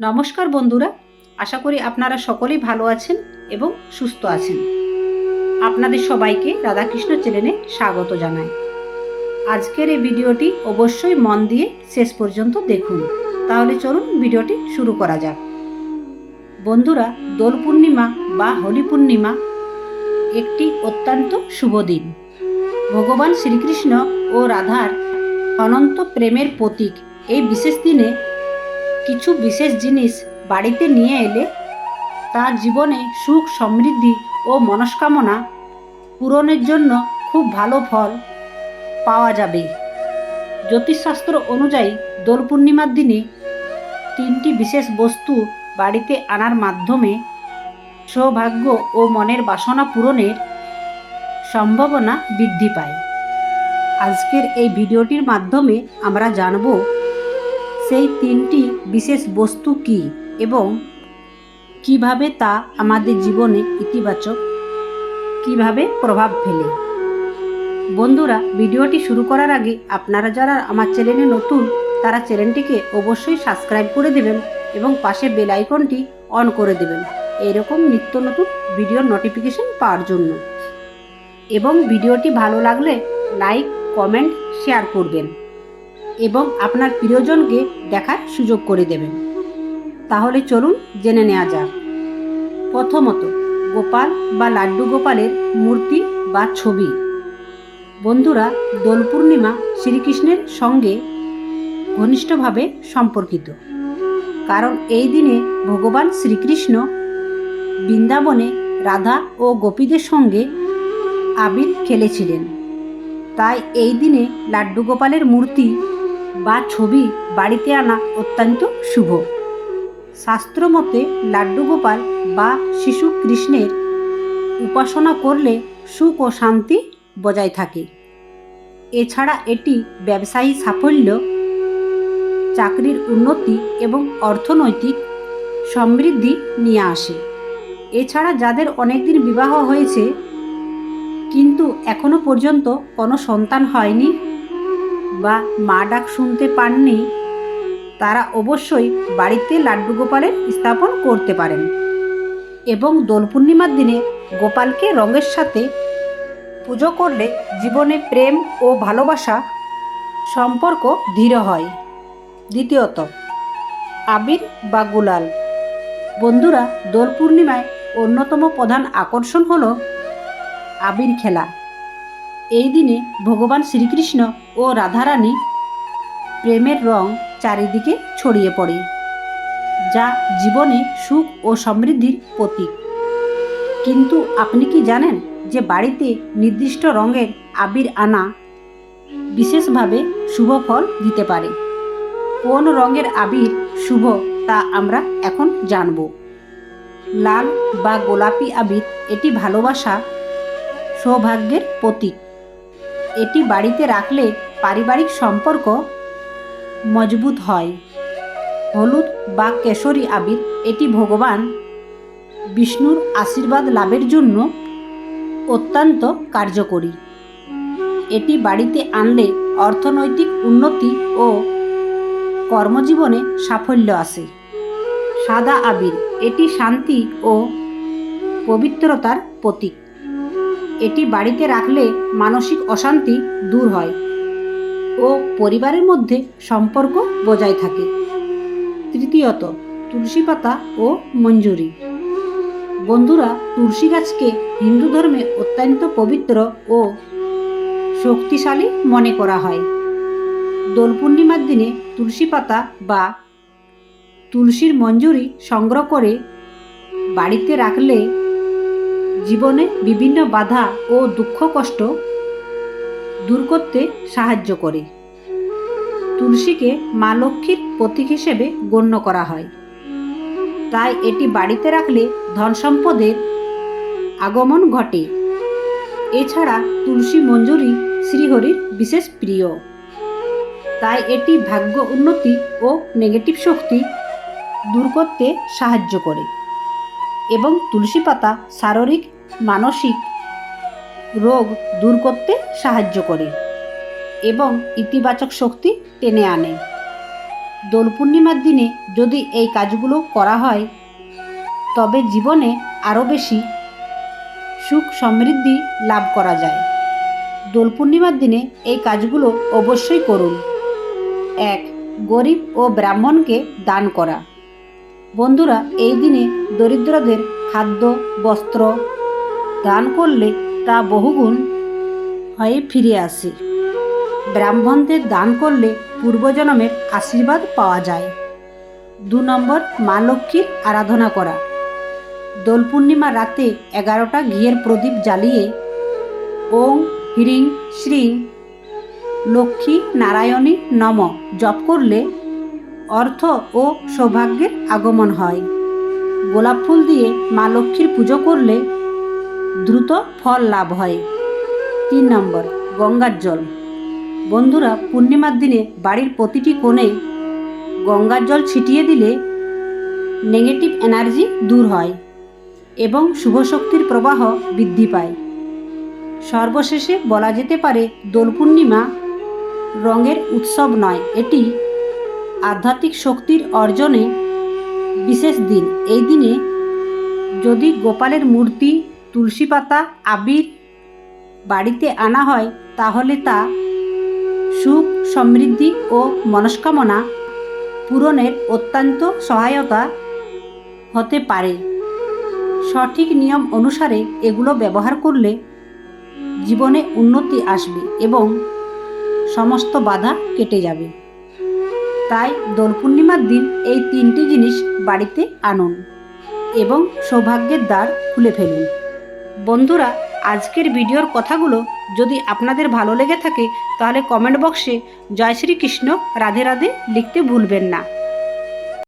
নমস্কার বন্ধুরা, আশা করি আপনারা সকলেই ভালো আছেন এবং সুস্থ আছেন। আপনাদের সবাইকে রাধাকৃষ্ণ চ্যানেলে স্বাগত জানাই। আজকের এই ভিডিওটি অবশ্যই মন দিয়ে শেষ পর্যন্ত দেখুন। তাহলে চলুন ভিডিওটি শুরু করা যাক। বন্ধুরা, দোল পূর্ণিমা বা হোলি পূর্ণিমা একটি অত্যন্ত শুভ দিন। ভগবান শ্রীকৃষ্ণ ও রাধার অনন্ত প্রেমের প্রতীক এই বিশেষ দিনে কিছু বিশেষ জিনিস বাড়িতে নিয়ে এলে তার জীবনে সুখ, সমৃদ্ধি ও মনস্কামনা পূরণের জন্য খুব ভালো ফল পাওয়া যাবে। জ্যোতিষশাস্ত্র অনুযায়ী দোল পূর্ণিমার দিনে তিনটি বিশেষ বস্তু বাড়িতে আনার মাধ্যমে সৌভাগ্য ও মনের বাসনা পূরণের সম্ভাবনা বৃদ্ধি পায়। আজকের এই ভিডিওটির মাধ্যমে আমরা জানব সেই তিনটি বিশেষ বস্তু কি এবং কীভাবে তা আমাদের জীবনে ইতিবাচক কীভাবে প্রভাব ফেলে? বন্ধুরা, ভিডিওটি শুরু করার আগে আপনারা যারা আমার চ্যানেলে নতুন, তারা চ্যানেলটিকে অবশ্যই সাবস্ক্রাইব করে দেবেন এবং পাশে বেল আইকনটি অন করে দেবেন। এরকম নিত্য নতুন ভিডিওর নোটিফিকেশন পাওয়ার জন্য। এবং ভিডিওটি ভালো লাগলে লাইক, কমেন্ট শেয়ার করবেন। এবং আপনার প্রিয়জনকে দেখার সুযোগ করে দেবেন। তাহলে চলুন জেনে নেওয়া যাক। প্রথমত, গোপাল বা লাড্ডু গোপালের মূর্তি বা ছবি। বন্ধুরা, দোল পূর্ণিমা শ্রীকৃষ্ণের সঙ্গে ঘনিষ্ঠভাবে সম্পর্কিত। কারণ এই দিনে ভগবান শ্রীকৃষ্ণ বৃন্দাবনে রাধা ও গোপীদের সঙ্গে আবির খেলেছিলেন। তাই এই দিনে লাড্ডু গোপালের মূর্তি বা ছবি বাড়িতে আনা অত্যন্ত শুভ। শাস্ত্রমতে লাড্ডু গোপাল বা শিশু কৃষ্ণের উপাসনা করলে সুখ ও শান্তি বজায় থাকে। এছাড়া এটি ব্যবসায়ী সাফল্য, চাকরির উন্নতি এবং অর্থনৈতিক সমৃদ্ধি নিয়ে আসে। এছাড়া যাদের অনেকদিন বিবাহ হয়েছে, কিন্তু এখনও পর্যন্ত কোনো সন্তান হয়নি বা মা ডাক শুনতে পাননি, তারা অবশ্যই বাড়িতে লাড্ডু গোপালের স্থাপন করতে পারেন। এবং দোল পূর্ণিমার দিনে গোপালকে রঙের সাথে পুজো করলে জীবনে প্রেম ও ভালোবাসা সম্পর্ক দৃঢ় হয়। দ্বিতীয়ত, আবির বা গুলাল। বন্ধুরা, দোল পূর্ণিমায় অন্যতম প্রধান আকর্ষণ হল আবির খেলা। এই দিনে ভগবান শ্রীকৃষ্ণ ও রাধারানী প্রেমের রং চারিদিকে ছড়িয়ে পড়ে, যা জীবনে সুখ ও সমৃদ্ধির প্রতীক। কিন্তু আপনি কি জানেন যে বাড়িতে নির্দিষ্ট রঙের আবির আনা বিশেষভাবে শুভ ফল দিতে পারে? কোন রঙের আবির শুভ তা আমরা এখন জানব। লাল বা গোলাপি আবির এটি ভালোবাসা সৌভাগ্যের প্রতীক। এটি বাড়িতে রাখলে পারিবারিক সম্পর্ক মজবুত হয়। হলুদ বা কেশরী আবির, এটি ভগবান বিষ্ণুর আশীর্বাদ লাভের জন্য অত্যন্ত কার্যকরী। এটি বাড়িতে আনলে অর্থনৈতিক উন্নতি ও কর্মজীবনে সাফল্য আসে। সাদা আবির, এটি শান্তি ও পবিত্রতার প্রতীক। এটি বাড়িতে রাখলে মানসিক অশান্তি দূর হয় ও পরিবারের মধ্যে সম্পর্ক বজায় থাকে। তৃতীয়ত, তুলসী পাতা ও মঞ্জুরি। বন্ধুরা, তুলসী গাছকে হিন্দু ধর্মে অত্যন্ত পবিত্র ও শক্তিশালী মনে করা হয়। দোল পূর্ণিমার দিনে তুলসী পাতা বা তুলসীর মঞ্জুরি সংগ্রহ করে বাড়িতে রাখলে জীবনে বিভিন্ন বাধা ও দুঃখ কষ্ট দূর করতে সাহায্য করে। তুলসীকে মা লক্ষ্মীর প্রতীক হিসেবে গণ্য করা হয়। তাই এটি বাড়িতে রাখলে ধন সম্পদের আগমন ঘটে। এছাড়া তুলসী মঞ্জুরি শ্রীহরির বিশেষ প্রিয়। তাই এটি ভাগ্য উন্নতি ও নেগেটিভ শক্তি দূর করতে সাহায্য করে। এবং তুলসী পাতা শারীরিক মানসিক রোগ দূর করতে সাহায্য করে এবং ইতিবাচক শক্তি টেনে আনে। দোল পূর্ণিমার দিনে যদি এই কাজগুলো করা হয়, তবে জীবনে আরও বেশি সুখ সমৃদ্ধি লাভ করা যায়। দোল পূর্ণিমার দিনে এই কাজগুলো অবশ্যই করুন। এক, গরিব ও ব্রাহ্মণকে দান করা। বন্ধুরা, এই দিনে দরিদ্রদের খাদ্য, বস্ত্র দান করলে তা বহুগুণ হয়ে ফিরে আসে। ব্রাহ্মণদের দান করলে পূর্বজন্মের আশীর্বাদ পাওয়া যায়। দু নম্বর, মা লক্ষ্মীর আরাধনা করা। দোল পূর্ণিমা রাতে এগারোটা ঘিয়ের প্রদীপ জ্বালিয়ে ওং হ্রিং শ্রীং লক্ষ্মী নারায়ণী নম জপ করলে অর্থ ও সৌভাগ্যের আগমন হয়। গোলাপ ফুল দিয়ে মা লক্ষ্মীর পুজো করলে দ্রুত ফল লাভ হয়। তিন নম্বর, গঙ্গার জল। বন্ধুরা, পূর্ণিমার দিনে বাড়ির প্রতিটি কোণে গঙ্গার জল ছিটিয়ে দিলে নেগেটিভ এনার্জি দূর হয় এবং শুভ শক্তির প্রবাহ বৃদ্ধি পায়। সর্বশেষে বলা যেতে পারে, দোল পূর্ণিমা রঙের উৎসব নয়, এটি আধ্যাত্মিক শক্তির অর্জনে বিশেষ দিন। এই দিনে যদি গোপালের মূর্তি তুলসী পাতা আবির বাড়িতে আনা হয়, তাহলে তা সুখ সমৃদ্ধি ও মনস্কামনা পূরণের অত্যন্ত সহায়তা হতে পারে। সঠিক নিয়ম অনুসারে এগুলো ব্যবহার করলে জীবনে উন্নতি আসবে এবং সমস্ত বাধা কেটে যাবে। তাই দোল পূর্ণিমার দিন এই তিনটি জিনিস বাড়িতে আনুন এবং সৌভাগ্যের দ্বার খুলে ফেলুন। বন্ধুরা, আজকের ভিডিওর কথাগুলো যদি আপনাদের ভালো লেগে থাকে, তাহলে কমেন্ট বক্সে জয় শ্রীকৃষ্ণ রাধে রাধে লিখতে ভুলবেন না।